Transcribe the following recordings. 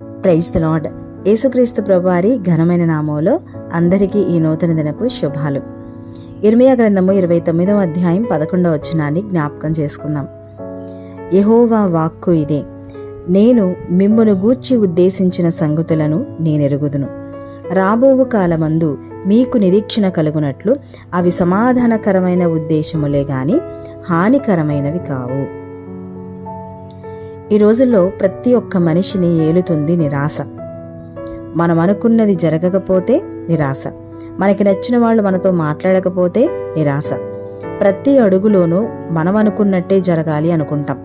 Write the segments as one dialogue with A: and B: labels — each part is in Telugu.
A: ప్రైజ్ ద లాడ్ యేసుక్రీస్తు ప్రభువారి ఘనమైన నామంలో అందరికీ ఈ నూతన దినపు శుభాలు. ఇర్మియా గ్రంథము ఇరవై తొమ్మిదవ అధ్యాయం పదకొండవ వచనాన్ని జ్ఞాపకం చేసుకుందాం. యహోవా వాక్కు ఇదే. నేను మిమ్మను గూర్చి ఉద్దేశించిన సంగతులను నేనెరుగుదును. రాబోవు కాలమందు మీకు నిరీక్షణ కలుగునట్లు అవి సమాధానకరమైన ఉద్దేశములే గాని హానికరమైనవి కావు. ఈ రోజుల్లో ప్రతి ఒక్క మనిషిని ఏలుతుంది నిరాశ. మనం అనుకున్నది జరగకపోతే నిరాశ. మనకి నచ్చిన వాళ్ళు మనతో మాట్లాడకపోతే నిరాశ. ప్రతి అడుగులోనూ మనం అనుకున్నట్టే జరగాలి అనుకుంటాం.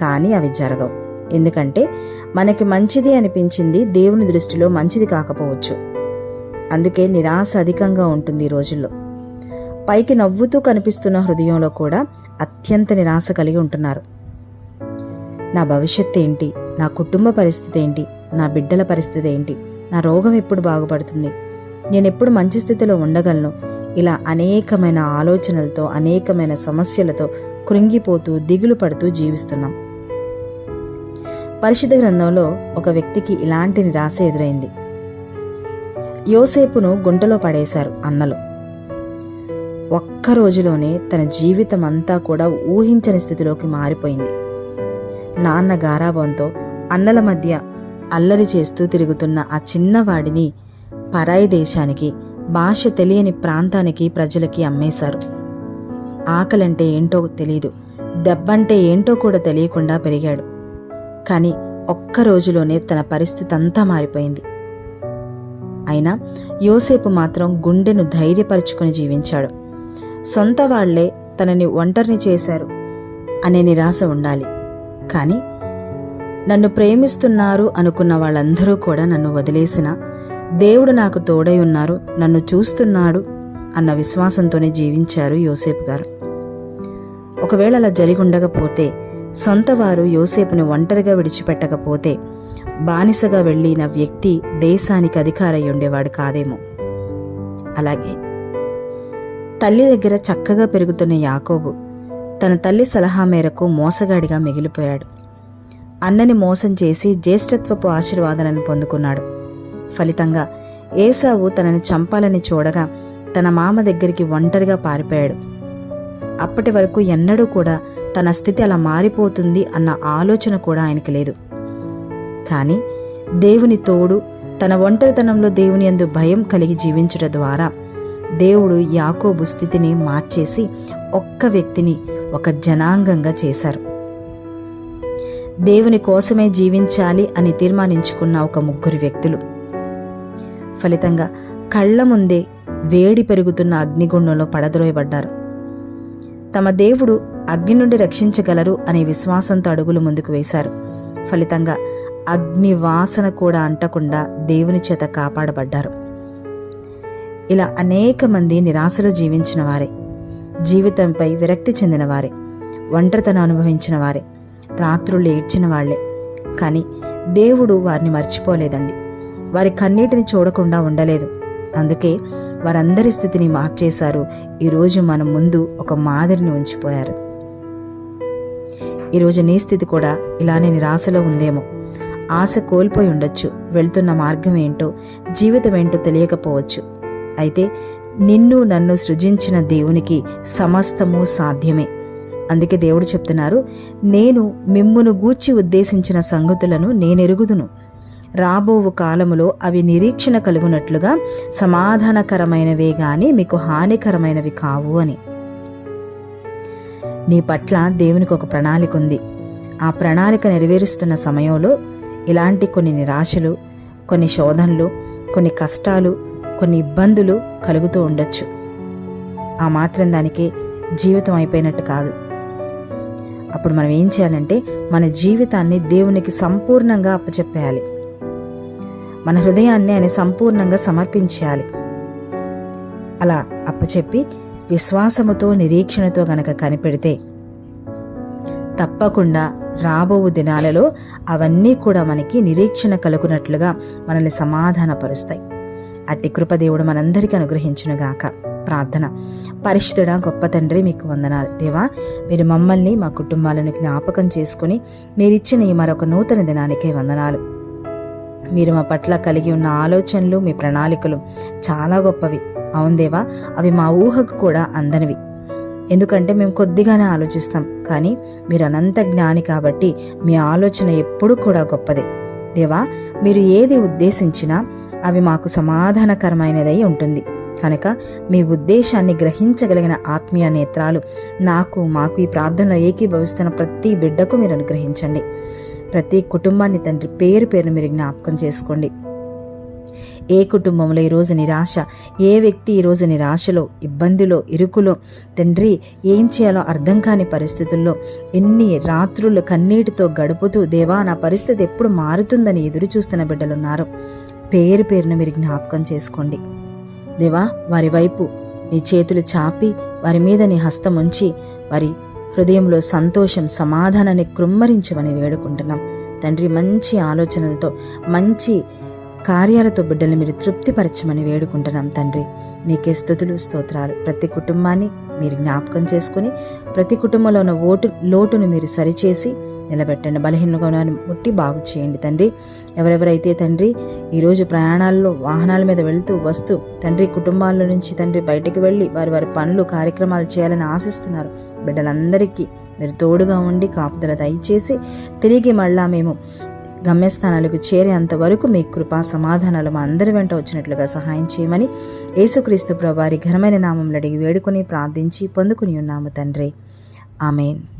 A: కానీ అవి జరగవు. ఎందుకంటే మనకి మంచిది అనిపించింది దేవుని దృష్టిలో మంచిది కాకపోవచ్చు. అందుకే నిరాశ అధికంగా ఉంటుంది ఈ రోజుల్లో. పైకి నవ్వుతూ కనిపిస్తున్న హృదయంలో కూడా అత్యంత నిరాశ కలిగి ఉంటున్నారు. నా భవిష్యత్తు ఏంటి? నా కుటుంబ పరిస్థితి ఏంటి? నా బిడ్డల పరిస్థితి ఏంటి? నా రోగం ఎప్పుడు బాగుపడుతుంది? నేను ఎప్పుడు మంచి స్థితిలో ఉండగలను? ఇలా అనేకమైన ఆలోచనలతో అనేకమైన సమస్యలతో కృంగిపోతూ దిగులు పడుతూ జీవిస్తున్నాం. పరిశుద్ధ గ్రంథంలో ఒక వ్యక్తికి ఇలాంటి నిరాశ ఎదురైంది. యోసేపును గుంటలో పడేశారు అన్నలు. ఒక్క రోజులోనే తన జీవితం అంతా కూడా ఊహించని స్థితిలోకి మారిపోయింది. నాన్న గారాభంతో అన్నల మధ్య అల్లరి చేస్తూ తిరుగుతున్న ఆ చిన్నవాడిని పరాయి దేశానికి భాష తెలియని ప్రాంతానికి ప్రజలకి అమ్మేశారు. ఆకలంటే ఏంటో తెలియదు దెబ్బంటే ఏంటో కూడా తెలియకుండా పెరిగాడు. కానీ ఒక్క రోజులోనే తన పరిస్థితి అంతా మారిపోయింది. అయినా యోసేపు మాత్రం గుండెను ధైర్యపరుచుకుని జీవించాడు. సొంత వాళ్ళే తనని ఒంటరిని చేశారు అనే నిరాశ ఉండాలి. కానీ నన్ను ప్రేమిస్తున్నారు అనుకున్న వాళ్ళందరూ కూడా నన్ను వదిలేసిన దేవుడు నాకు తోడై ఉన్నారు నన్ను చూస్తున్నాడు అన్న విశ్వాసంతోనే జీవించారు యోసేపు గారు. ఒకవేళ అలా జరిగి ఉండకపోతే సొంత వారు యోసేపుని ఒంటరిగా విడిచిపెట్టకపోతే బానిసగా వెళ్ళిన వ్యక్తి దేశానికి అధికారై ఉండేవాడు కాదేమో. అలాగే తల్లి దగ్గర చక్కగా పెరుగుతున్న యాకోబు తన తల్లి సలహా మేరకు మోసగాడిగా మిగిలిపోయాడు. అన్నని మోసం చేసి జ్యేష్ఠత్వపు ఆశీర్వాదాలను పొందుకున్నాడు. ఫలితంగా ఏసావు తనని చంపాలని చూడగా తన మామ దగ్గరికి ఒంటరిగా పారిపోయాడు. అప్పటి వరకు ఎన్నడూ కూడా తన స్థితి అలా మారిపోతుంది అన్న ఆలోచన కూడా ఆయనకి లేదు. కానీ దేవుని తోడు తన ఒంటరితనంలో దేవుని యందు భయం కలిగి జీవించడం ద్వారా దేవుడు యాకోబు స్థితిని మార్చేసి ఒక్క వ్యక్తిని ఒక జనాంగంగా చేశారు. దేవుని కోసమే జీవించాలి అని తీర్మానించుకున్న ఒక ముగ్గురు వ్యక్తులు. ఫలితంగా కళ్ళ ముందే వేడి పెరుగుతున్న అగ్నిగుండంలో పడద్రోయబడ్డారు. తమ దేవుడు అగ్ని నుండి రక్షించగలరు అనే విశ్వాసంతో అడుగులు ముందుకు వేశారు. ఫలితంగా అగ్ని వాసన కూడా అంటకుండా దేవుని చేత కాపాడబడ్డారు. ఇలా అనేక మంది నిరాశలో జీవించిన వారే. జీవితంపై విరక్తి చెందిన వారే ఒంటరితనం అనుభవించిన వారే రాత్రులు ఏడ్చిన వాళ్ళే కానీ దేవుడు వారిని మర్చిపోలేదండి. వారి కన్నీటిని చూడకుండా ఉండలేదు. అందుకే వారందరి స్థితిని మార్చేశారు ఈరోజు మన ముందు ఒక మాదిరిని ఉంచిపోయారు. ఈరోజు నీ స్థితి కూడా ఇలానే నిరాశలో ఉందేమో. ఆశ కోల్పోయి ఉండొచ్చు. వెళ్తున్న మార్గం ఏంటో జీవితం ఏంటో తెలియకపోవచ్చు. అయితే నిన్ను నన్ను సృజించిన దేవునికి సమస్తము సాధ్యమే. అందుకే దేవుడు చెప్తున్నారు నేను మిమ్మును గూర్చి ఉద్దేశించిన సంగతులను నేనెరుగుదును. రాబోవు కాలములో అవి నిరీక్షణ కలుగునట్లుగా సమాధానకరమైనవే గాని మీకు హానికరమైనవి కావు అని. నీ పట్ల దేవునికి ఒక ప్రణాళిక ఉంది. ఆ ప్రణాళిక నెరవేరుస్తున్న సమయంలో ఇలాంటి కొన్ని నిరాశలు కొన్ని శోధనలు కొన్ని కష్టాలు కొన్ని ఇబ్బందులు కలుగుతూ ఉండొచ్చు. ఆ మాత్రం దానికి జీవితం అయిపోయినట్టు కాదు. అప్పుడు మనం ఏం చేయాలంటే మన జీవితాన్ని దేవునికి సంపూర్ణంగా అప్పచెప్పేయాలి. మన హృదయాన్ని ఆయన సంపూర్ణంగా సమర్పించేయాలి. అలా అప్పచెప్పి విశ్వాసముతో నిరీక్షణతో గనక కనిపెడితే తప్పకుండా రాబో దినాలలో అవన్నీ కూడా మనకి నిరీక్షణ కలుగునట్లుగా మనల్ని సమాధానపరుస్తాయి. అట్టి కృపదేవుడు మనందరికీ అనుగ్రహించునుగాక. ప్రార్థన. పరిశుద్ధుడ గొప్ప తండ్రి మీకు వందనాలు. దేవా మీరు మమ్మల్ని మా కుటుంబాలను జ్ఞాపకం చేసుకుని మీరిచ్చిన ఈ మరొక నూతన దినానికే వందనాలు. మీరు మా పట్ల కలిగి ఉన్న ఆలోచనలు మీ ప్రణాళికలు చాలా గొప్పవి. అవును దేవా అవి మా ఊహకు కూడా అందనివి. ఎందుకంటే మేము కొద్దిగానే ఆలోచిస్తాం కానీ మీరు అనంత జ్ఞాని కాబట్టి మీ ఆలోచన ఎప్పుడూ కూడా గొప్పదే. దేవా మీరు ఏది ఉద్దేశించినా అవి మాకు సమాధానకరమైనదై ఉంటుంది. కనుక మీ ఉద్దేశాన్ని గ్రహించగలిగిన ఆత్మీయ నేత్రాలు నాకు మాకు ఈ ప్రార్థనలో ఏకీభవిస్తున్న ప్రతి బిడ్డకు మీరు అనుగ్రహించండి. ప్రతి కుటుంబాన్ని తండ్రి పేరు పేరు మీరు జ్ఞాపకం చేసుకోండి. ఏ కుటుంబంలో ఈరోజు నిరాశ ఏ వ్యక్తి ఈరోజు నిరాశలో ఇబ్బందిలో ఇరుకులో తండ్రి ఏం చేయాలో అర్థం కాని పరిస్థితుల్లో ఎన్ని రాత్రులు కన్నీటితో గడుపుతూ దేవా నా పరిస్థితి ఎప్పుడు మారుతుందని ఎదురు చూస్తున్న బిడ్డలున్నారు. పేరు పేరున మీరు జ్ఞాపకం చేసుకోండి. దేవా వారి వైపు నీ చేతులు చాపి వారి మీద నీ హస్తం ఉంచి వారి హృదయంలో సంతోషం సమాధానాన్ని కృమ్మరించమని వేడుకుంటున్నాం. తండ్రి మంచి ఆలోచనలతో మంచి కార్యాలతో బిడ్డల్ని మీరు తృప్తిపరచమని వేడుకుంటున్నాం తండ్రి. మీకే స్థుతులు స్తోత్రాలు. ప్రతి కుటుంబాన్ని మీరు జ్ఞాపకం చేసుకుని ప్రతి కుటుంబంలో ఉన్న ఓటు లోటును మీరు సరిచేసి నిలబెట్టండి. బలహీనంగా వారిని ముట్టి బాగు చేయండి తండ్రి. ఎవరెవరైతే తండ్రి ఈరోజు ప్రయాణాల్లో వాహనాల మీద వెళ్తూ వస్తూ తండ్రి కుటుంబాల నుంచి తండ్రి బయటకు వెళ్ళి వారి వారి పనులు కార్యక్రమాలు చేయాలని ఆశిస్తున్నారు. బిడ్డలందరికీ మీరు తోడుగా ఉండి కాపుదల దయచేసి తిరిగి మళ్ళా మేము గమ్యస్థానాలకు చేరేంత వరకు మీ కృపా సమాధానాలు మా అందరి వెంట వచ్చినట్లుగా సహాయం చేయమని యేసుక్రీస్తు ప్రభు వారి ఘనమైన నామంలో అడిగి వేడుకొని ప్రార్థించి పొందుకుని ఉన్నాము తండ్రి. ఆమెన్.